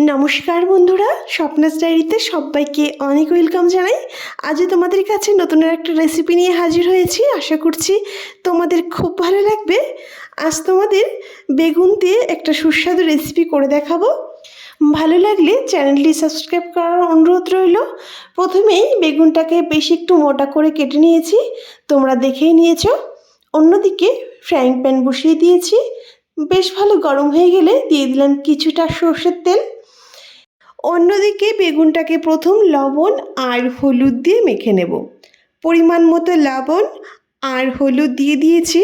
নমস্কার বন্ধুরা, স্বপ্নাস ডায়েরিতে সবাইকে অনেক ওয়েলকাম জানাই। আজ তোমাদের কাছে নতুনের একটা রেসিপি নিয়ে হাজির হয়েছি। আশা করছি তোমাদের খুব ভালো লাগবে। আজ তোমাদের বেগুন দিয়ে একটা সুস্বাদু রেসিপি করে দেখাবো। ভালো লাগলে চ্যানেলটি সাবস্ক্রাইব করার অনুরোধ রইল। প্রথমেই বেগুনটাকে বেশ একটু মোটা করে কেটে নিয়েছি। তোমরা দেখেই নিয়েছো। অন্যদিকে ফ্রাইং প্যান বসিয়ে দিয়েছি। বেশ ভালো গরম হয়ে গেলে দিয়ে দিলাম কিছুটা সর্ষের তেল। অন্যদিকে বেগুনটাকে প্রথম লবণ আর হলুদ দিয়ে মেখে নেব। পরিমাণ মতো লবণ আর হলুদ দিয়ে দিয়েছি।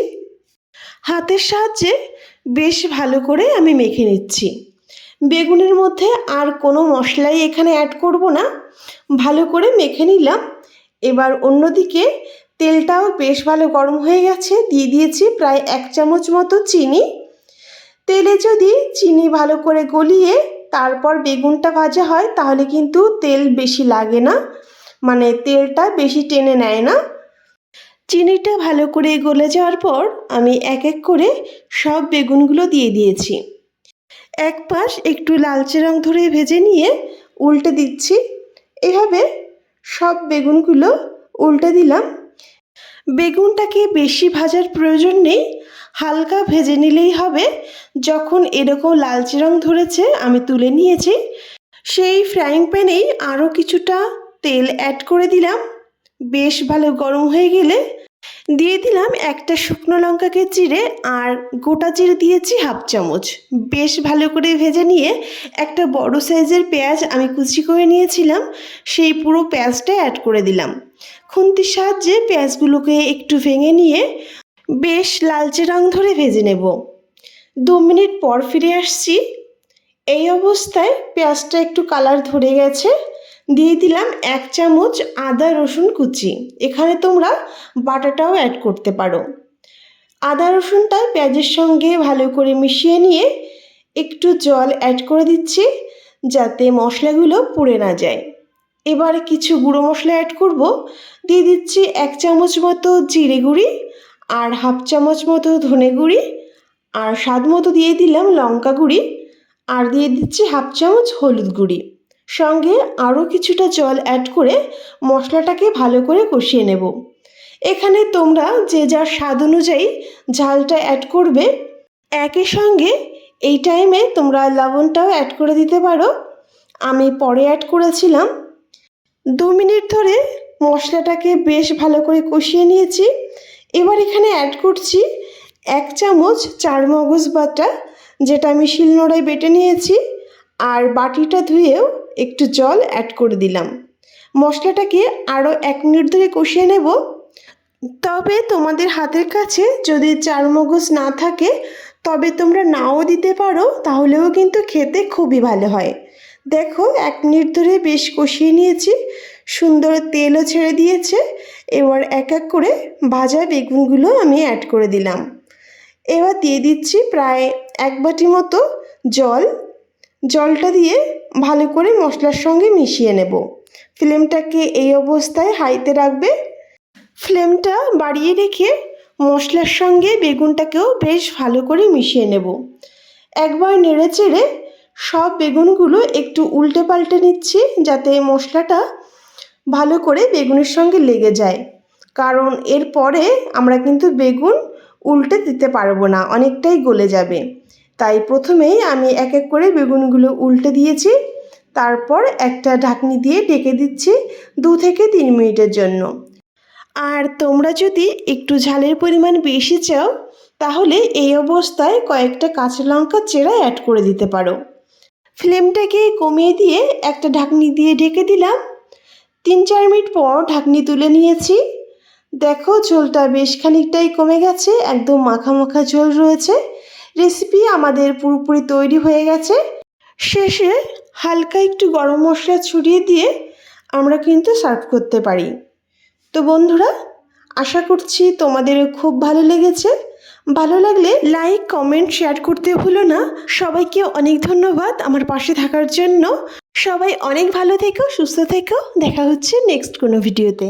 হাতের সাহায্যে বেশ ভালো করে আমি মেখে নিচ্ছি। বেগুনের মধ্যে আর কোনো মশলাই এখানে অ্যাড করব না। ভালো করে মেখে নিলাম। এবার অন্যদিকে তেলটাও বেশ ভালো গরম হয়ে গেছে। দিয়ে দিয়েছি প্রায় এক চামচ মতো চিনি। তেলে যদি চিনি ভালো করে গলিয়ে তারপর বেগুনটা ভাজা হয়, তাহলে কিন্তু তেল বেশি লাগে না। মানে তেলটা বেশি টেনে নেয় না। চিনিটা ভালো করে গলে যাওয়ার পর আমি এক এক করে সব বেগুনগুলো দিয়ে দিয়েছি। এক পাশ একটু লালচে রং ধরে ভেজে নিয়ে উল্টে দিচ্ছি। এভাবে সব বেগুনগুলো উল্টে দিলাম। বেগুনটাকে বেশি ভাজার প্রয়োজন নেই। হালকা ভেজে নিলেই হবে। যখন এরকম লালচে রং ধরেছে, আমি তুলে নিয়েছি। সেই ফ্রাইং প্যানেই আরও কিছুটা তেল অ্যাড করে দিলাম। বেশ ভালো গরম হয়ে গেলে দিয়ে দিলাম একটা শুকনো লঙ্কাকে চিড়ে আর গোটা চিড়ে দিয়েছি হাফ চামচ। বেশ ভালো করে ভেজে নিয়ে একটা বড় সাইজের পেঁয়াজ আমি কুচি করে নিয়েছিলাম। সেই পুরো পেঁয়াজটা অ্যাড করে দিলাম। খুন্তির সাহায্যে পেঁয়াজগুলোকে একটু ভেঙে নিয়ে বেশ লালচে রং ধরে ভেজে নেব। দু মিনিট পর ফিরে আসছি। এই অবস্থায় পেঁয়াজটা একটু কালার ধরে গেছে। দিয়ে দিলাম এক চামচ আদা রসুন কুচি। এখানে তোমরা বাটাটাও অ্যাড করতে পারো। আদা রসুনটা পেঁয়াজের সঙ্গে ভালো করে মিশিয়ে নিয়ে একটু জল অ্যাড করে দিচ্ছি যাতে মশলাগুলো পুড়ে না যায়। এবার কিছু গুঁড়ো মশলা অ্যাড করব। দিয়ে দিচ্ছি এক চামচ মতো জিরে গুঁড়ি আর হাফ চামচ মতো ধনে গুঁড়ি, আর স্বাদ মতো দিয়ে দিলাম লঙ্কা গুঁড়ি, আর দিয়ে দিচ্ছি হাফ চামচ হলুদ গুঁড়ি। সঙ্গে আরও কিছুটা জল অ্যাড করে মশলাটাকে ভালো করে কষিয়ে নেব। এখানে তোমরা যে যার স্বাদ অনুযায়ী ঝালটা অ্যাড করবে, একই সঙ্গে এই টাইমে তোমরা লবণটাও অ্যাড করে দিতে পারো। আমি পরে অ্যাড করেছিলাম। দু মিনিট ধরে মশলাটাকে বেশ ভালো করে কষিয়ে নিয়েছি। এবার এখানে অ্যাড করছি এক চামচ চার মগজ বাটা, যেটা আমি শিলনোড়ায় বেটে নিয়েছি, আর বাটিটা ধুয়েও একটু জল অ্যাড করে দিলাম। মশলাটাকে আরও এক মিনিট ধরে কষিয়ে নেব। তবে তোমাদের হাতের কাছে যদি চার মগজ না থাকে, তবে তোমরা নাও দিতে পারো, তাহলেও কিন্তু খেতে খুবই ভালো হয়। দেখো, এক মিনিট ধরে বেশ কষিয়ে নিয়েছি। সুন্দর তেলও ছেড়ে দিয়েছে। এবার এক এক করে ভাজা বেগুনগুলো আমি অ্যাড করে দিলাম। এবার দিয়ে দিচ্ছি প্রায় এক বাটি মতো জল। জলটা দিয়ে ভালো করে মশলার সঙ্গে মিশিয়ে নেব। ফ্লেমটাকে এই অবস্থায় হাইতে রাখবে। ফ্লেমটা বাড়িয়ে রেখে মশলার সঙ্গে বেগুনটাকেও বেশ ভালো করে মিশিয়ে নেব। একবার নেড়ে চেড়ে সব বেগুনগুলো একটু উল্টে পাল্টে নিচ্ছি যাতে মশলাটা ভালো করে বেগুনের সঙ্গে লেগে যায়। কারণ এরপরে আমরা কিন্তু বেগুন উল্টে দিতে পারব না, অনেকটাই গলে যাবে। তাই প্রথমেই আমি এক এক করে বেগুনগুলো উল্টে দিয়েছি। তারপর একটা ঢাকনি দিয়ে ডেকে দিচ্ছি দু থেকে তিন মিনিটের জন্য। আর তোমরা যদি একটু ঝালের পরিমাণ বেশি চাও, তাহলে এই অবস্থায় কয়েকটা কাঁচা লঙ্কা চেরা অ্যাড করে দিতে পারো। ফ্লেমটাকে কমিয়ে দিয়ে একটা ঢাকনি দিয়ে ঢেকে দিলাম। তিন চার মিনিট পর ঢাকনি তুলে নিয়েছি। দেখো, ঝোলটা বেশ খানিকটাই কমে গেছে, একদম মাখা মাখা ঝোল রয়েছে। রেসিপি আমাদের পুরোপুরি তৈরি হয়ে গেছে। শেষে হালকা একটু গরম মশলা ছড়িয়ে দিয়ে আমরা কিন্তু সার্ভ করতে পারি। তো বন্ধুরা, আশা করছি তোমাদেরও খুব ভালো লেগেছে। ভালো লাগলে লাইক, কমেন্ট, শেয়ার করতে ভুলো না। সবাইকে অনেক ধন্যবাদ আমার পাশে থাকার জন্য। সবাই অনেক ভালো থেকো সুস্থ থেকো। দেখা হচ্ছে নেক্সট কোনো ভিডিওতে